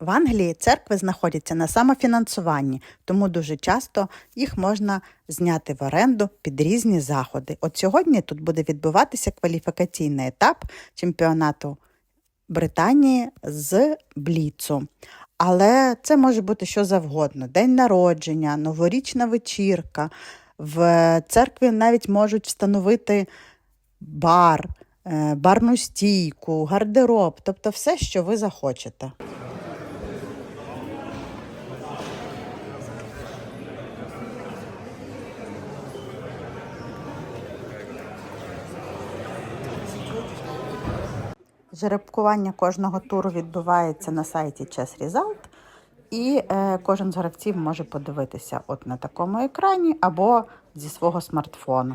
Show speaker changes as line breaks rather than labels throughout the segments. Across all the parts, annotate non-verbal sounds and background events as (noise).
В
Англії церкви знаходяться на самофінансуванні, тому дуже часто їх можна зняти в оренду під різні заходи. От сьогодні тут буде відбуватися кваліфікаційний етап чемпіонату. Британії з Бліцу. Але це може бути що завгодно: день народження, новорічна вечірка. В церкві навіть можуть встановити бар, е, барну стійку, гардероб, тобто все, що ви захочете. Жеребкування кожного туру відбувається на сайті Chess Result, і е, кожен з гравців може подивитися от на такому екрані або зі свого смартфону.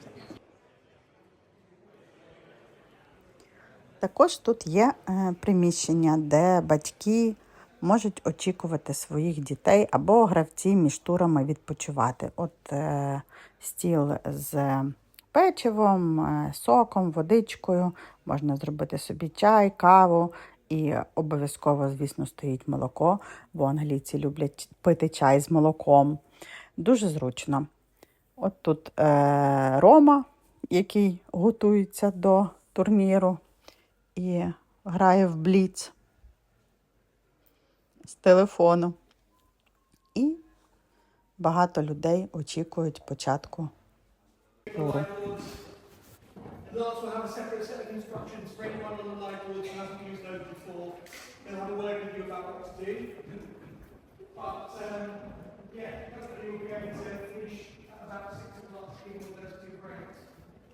Також тут є е, приміщення, де батьки можуть очікувати своїх дітей або гравці між турами відпочивати. От е, стіл з печивом, е, соком, водичкою, можна зробити собі чай, каву. І обов'язково, звісно, стоїть молоко, бо англійці люблять пити чай з молоком. Дуже зручно. От тут е, Рома, який готується до турніру і грає в бліц з телефону. І багато людей очікують початку туру.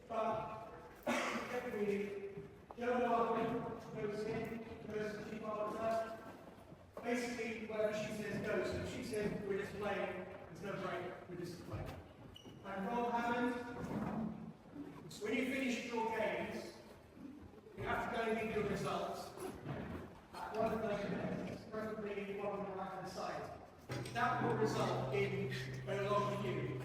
But um, every (coughs) Don't know who goes in, goes to keep on the Basically, whatever she says goes. If she says we're just playing, there's no break, we're just playing. And Rob Hammond, when you finish your games, you have to go and give your results at one of those days, preferably one on the right hand side. That will result in a long queue.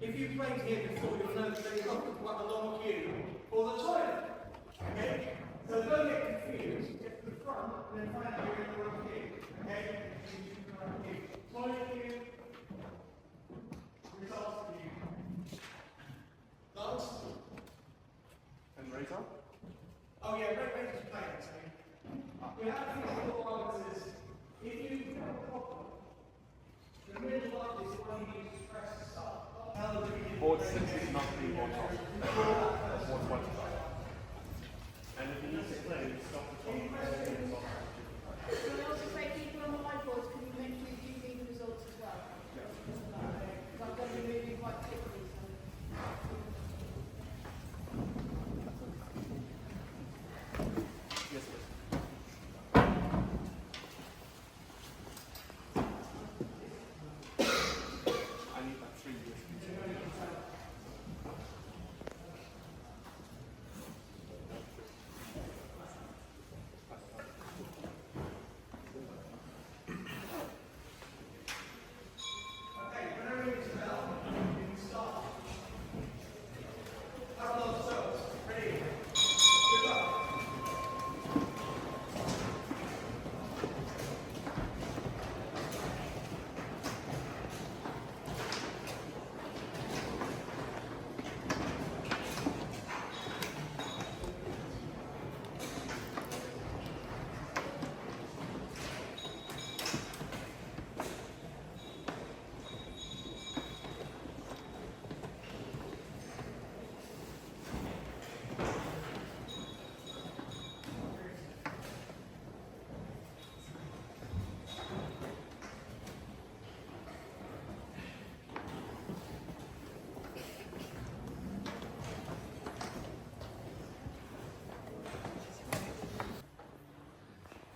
If you have played here before, you'll know that there's often quite a long queue for the toilet. Okay? So don't get confused. Get to the front, and then find out where you're going to be. Okay? Point view, results view. Those.
And razor?
Oh, yeah, right, right, just playing. So we have these little allowances. If you have a problem, the middle one is the one you need to press to start.
Board 6 is
not being watched.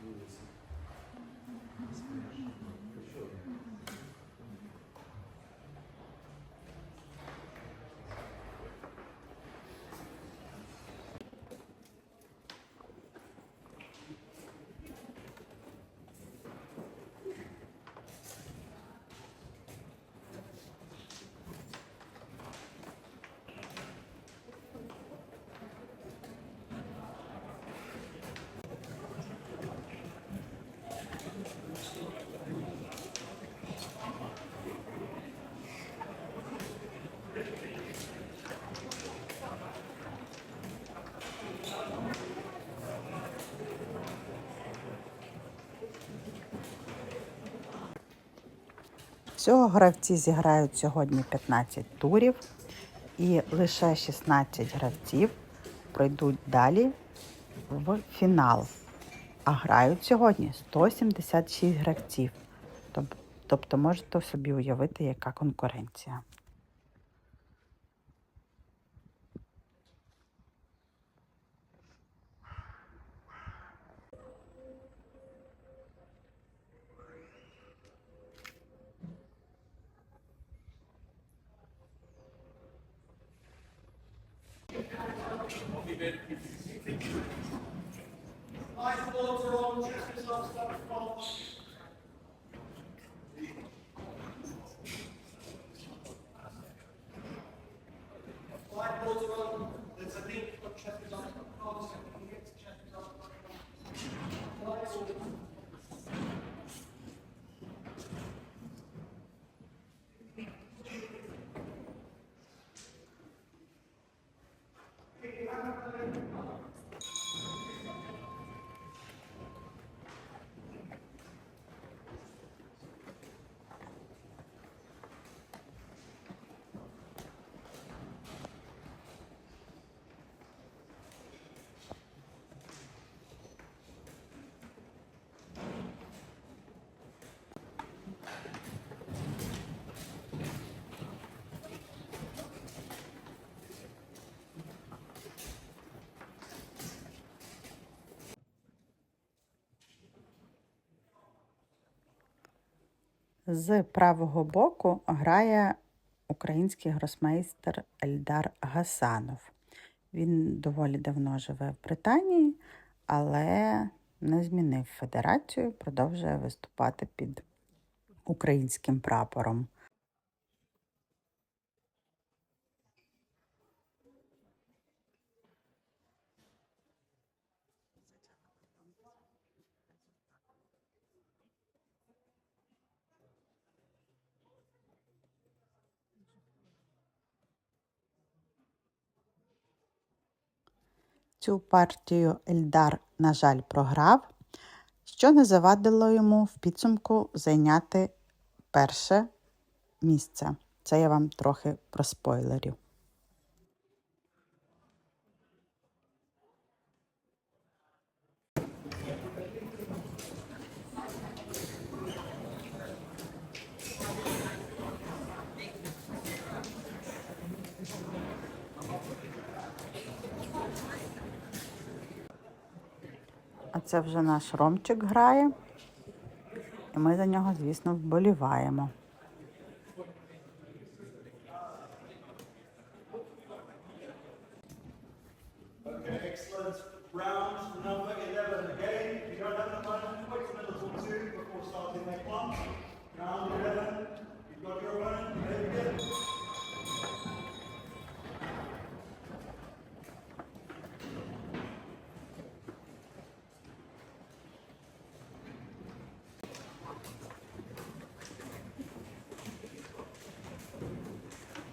do
is
всього гравці зіграють сьогодні 15 турів, і лише 16 гравців пройдуть далі в фінал. А грають сьогодні 176 гравців. Тобто можете собі уявити, яка конкуренція. З правого боку грає український гросмейстер Ельдар Гасанов. Він доволі давно живе в Британії, але не змінив федерацію, продовжує виступати під українським прапором. Цю партію Ельдар, на жаль, програв, що не завадило йому в підсумку зайняти перше місце. Це я вам трохи про спойлерів. Це вже наш ромчик грає, і ми за нього, звісно, вболіваємо.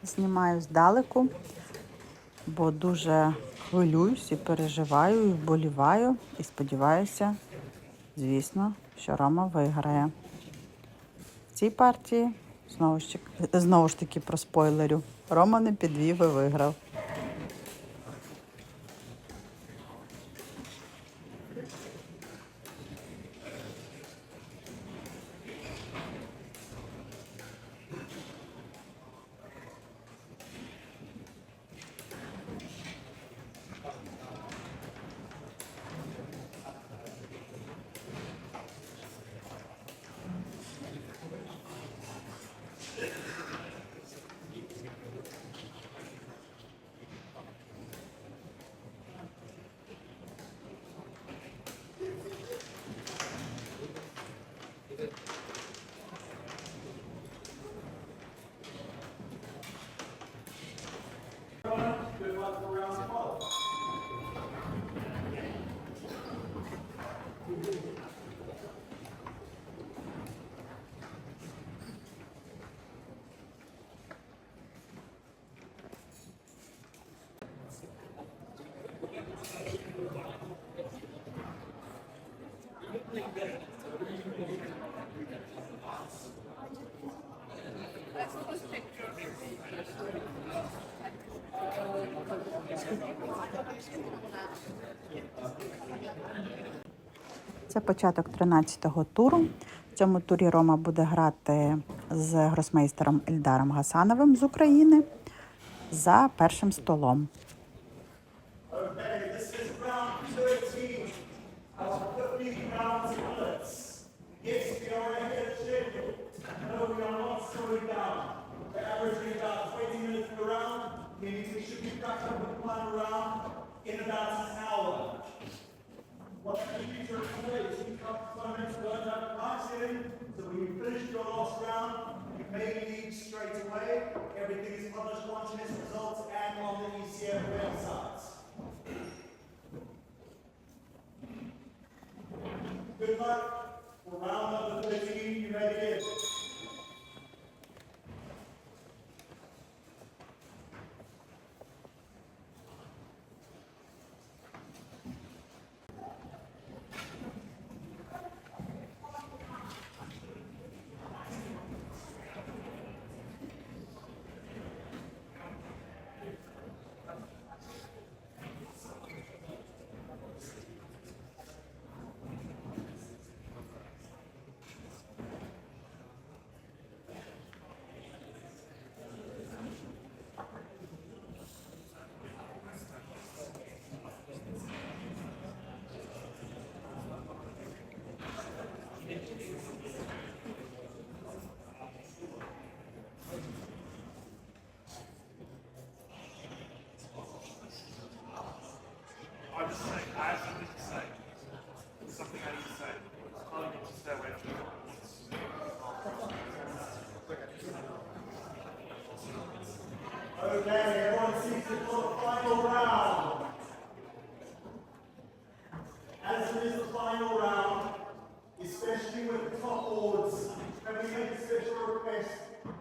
знімаю здалеку, бо дуже хвилююсь і переживаю, і вболіваю, і сподіваюся, звісно, що Рома виграє. В цій партії знову ж, знову ж таки про спойлерю. Рома не підвів і виграв. Це початок 13-го туру. В цьому турі Рома буде грати з гросмейстером Ільдаром Гасановим з України за першим столом.
So when you finish your last round, you may leave straight away. Everything is published on Chess Results and on the ECF website. Good luck. For round number 13, you may begin. especially with boards, can we make a special request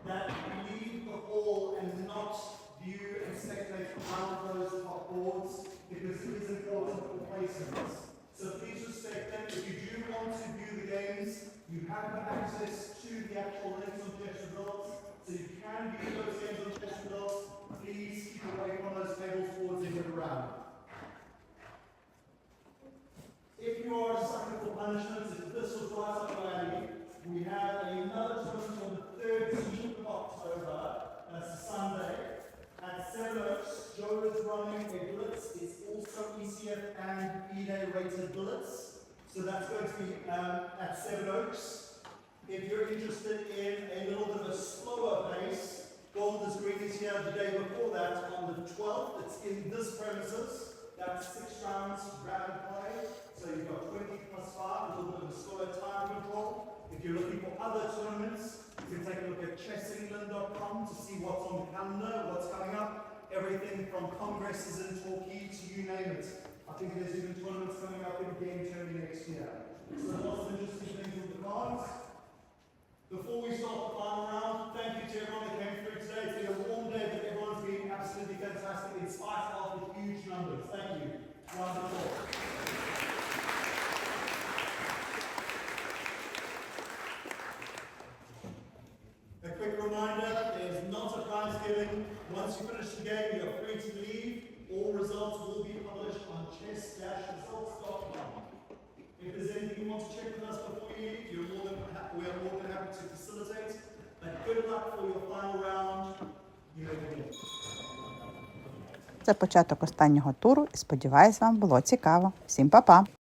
that we leave the hall and not view and speculate around those top boards because it is important for placements. So please respect them. If you do want to view the games, you have access to the actual links on chess results. So you can view those games on chess results. Please keep away from those tables towards the round. If you are punishments. If this was the last Friday, we have another tournament on the 13th of October, that's Sunday, at Seven oh Joe is running a blitz. It's also ECF and E-Day rated blitz. So that's going to be um, at Oaks. Oh if you're interested in a little bit of a slower pace, Golders Green is here the day before that on the 12th. It's in this premises. That's six rounds, rapid play. So you've got 20 if you're looking for other tournaments, you can take a look at chessengland.com to see what's on the calendar, what's coming up, everything from congresses in Torquay to you name it. I think there's even tournaments coming up in Game Theory next year. So lots of interesting things with the cards. Before we start the final round, thank you to everyone that came through today. It's been a warm day, but everyone's been absolutely fantastic in spite of the huge numbers. Thank you. Round reminder, there's not a prize giving. Once you finish the game, you are free to leave. All results will be published on chess-results.com. If there's anything you want to check with us before you leave, you're more than we are more than happy to facilitate. But good luck for your final round. You
Це початок останнього туру і сподіваюсь, вам було цікаво. Всім па-па!